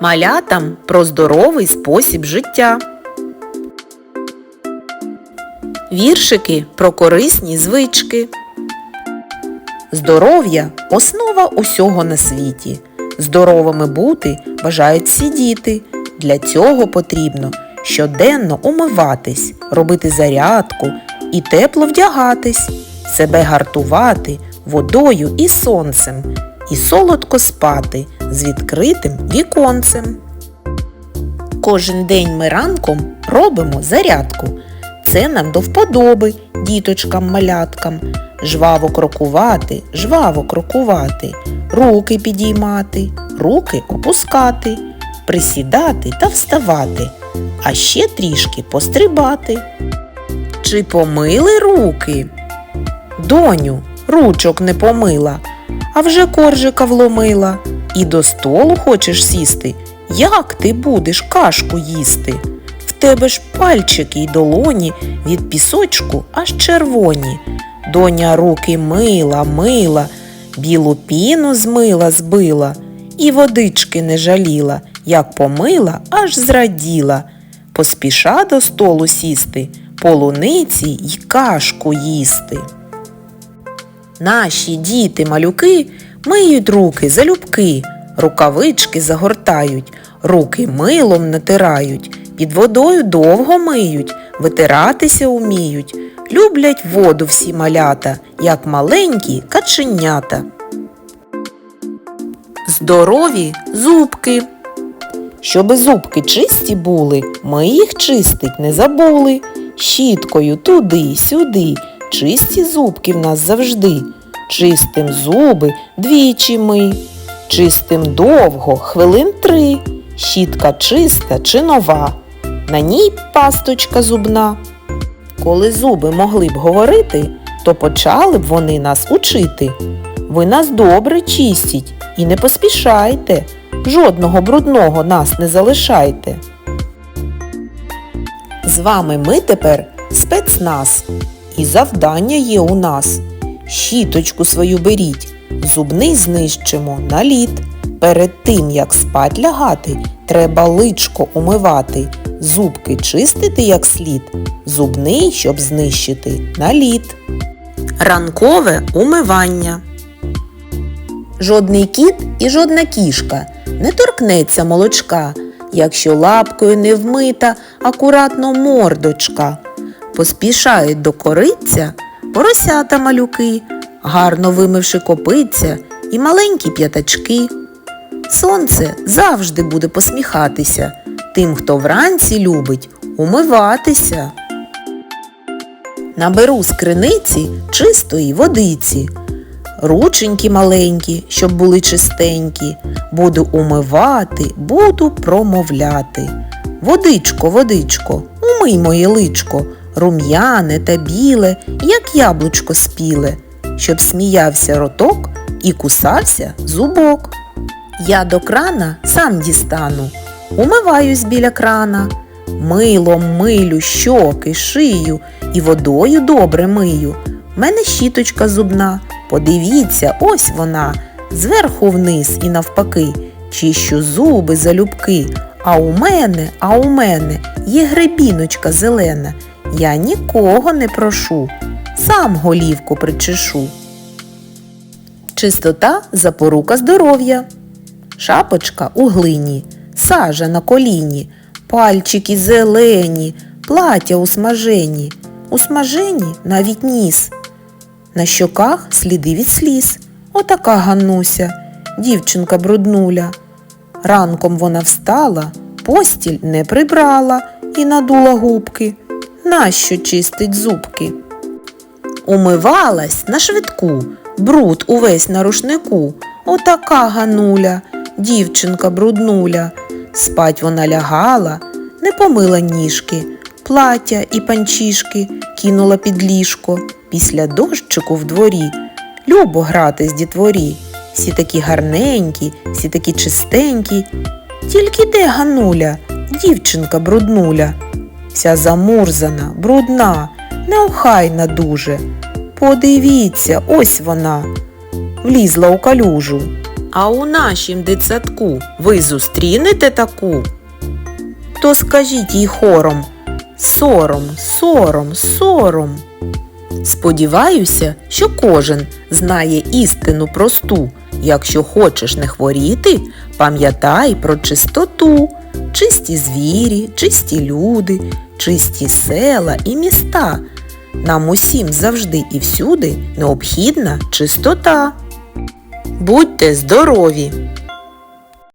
малятам про здоровий спосіб життя. Віршики про корисні звички. Здоров'я основа усього на світі. Здоровими бути бажають всі діти. Для цього потрібно щоденно умиватись, робити зарядку і тепло вдягатись, себе гартувати водою і сонцем, і солодко спати з відкритим віконцем. Кожен день ми ранком робимо зарядку. Це нам до вподоби діточкам-маляткам. Жваво крокувати, жваво крокувати, руки підіймати, руки опускати, присідати та вставати, а ще трішки пострибати. Чи помили руки? Доню, ручок не помила, а вже коржика вломила. І до столу хочеш сісти? Як ти будеш кашку їсти? В тебе ж пальчики й долоні від пісочку аж червоні. Доня руки мила, мила, білу піну змила, збила, і водички не жаліла, як помила, аж зраділа. Поспіша до столу сісти, полуниці й кашку їсти. Наші діти-малюки миють руки залюбки, рукавички загортають, руки милом натирають, під водою довго миють, витиратися уміють, люблять воду всі малята, як маленькі каченята. Здорові зубки. Щоби зубки чисті були, ми їх чистить не забули. Щіткою туди-сюди, чисті зубки в нас завжди. Чистим зуби двічі ми. Чистим довго, хвилин три. Щітка чиста чи нова. На ній пасточка зубна. Коли зуби могли б говорити, то почали б вони нас учити. Ви нас добре чистіть і не поспішайте. Жодного брудного нас не залишайте. З вами ми тепер спецназ. І завдання є у нас. Щіточку свою беріть, зубний знищимо на лід. Перед тим, як спать лягати, треба личко умивати, зубки чистити як слід, зубний, щоб знищити на лід. Ранкове умивання. Жодний кіт і жодна кішка не торкнеться молочка, якщо лапкою не вмита акуратно мордочка. Поспішають до кориця поросята малюки, гарно вимивши копиця і маленькі п'ятачки. Сонце завжди буде посміхатися тим, хто вранці любить умиватися. Наберу з криниці чистої водиці, рученьки маленькі, щоб були чистенькі, буду умивати, буду промовляти. Водичко, водичко, умий моє личко, рум'яне та біле, як яблучко спіле, щоб сміявся роток і кусався зубок. Я до крана сам дістану, умиваюсь біля крана, милом милю щоки, шию і водою добре мию. Мене щіточка зубна, подивіться, ось вона, зверху вниз і навпаки, чищу зуби залюбки. А у мене, а у мене є гребіночка зелена. Я нікого не прошу, сам голівку причешу. Чистота запорука здоров'я. Шапочка у глині, сажа на коліні, пальчики зелені, плаття у смажені, у смажені навіть ніс. На щоках сліди від сліз. Отака Ганнуся, дівчинка бруднуля. Ранком вона встала, постіль не прибрала і надула губки. Нащо чистить зубки? Умивалась на швидку, бруд увесь на рушнику. Отака Гануля, дівчинка бруднуля. Спать вона лягала, не помила ніжки, плаття і панчішки кинула під ліжко. Після дощику в дворі. Любо грати з дітворі. Всі такі гарненькі, всі такі чистенькі. Тільки де Гануля, дівчинка бруднуля, вся замурзана, брудна, неохайна дуже. Подивіться, ось вона влізла у калюжу. А у нашім дитсадку ви зустрінете таку? То скажіть їй хором сором, сором, сором. Сподіваюся, що кожен знає істину просту. Якщо хочеш не хворіти, пам'ятай про чистоту. Чисті звірі, чисті люди, чисті села і міста. Нам усім завжди і всюди необхідна чистота. Будьте здорові!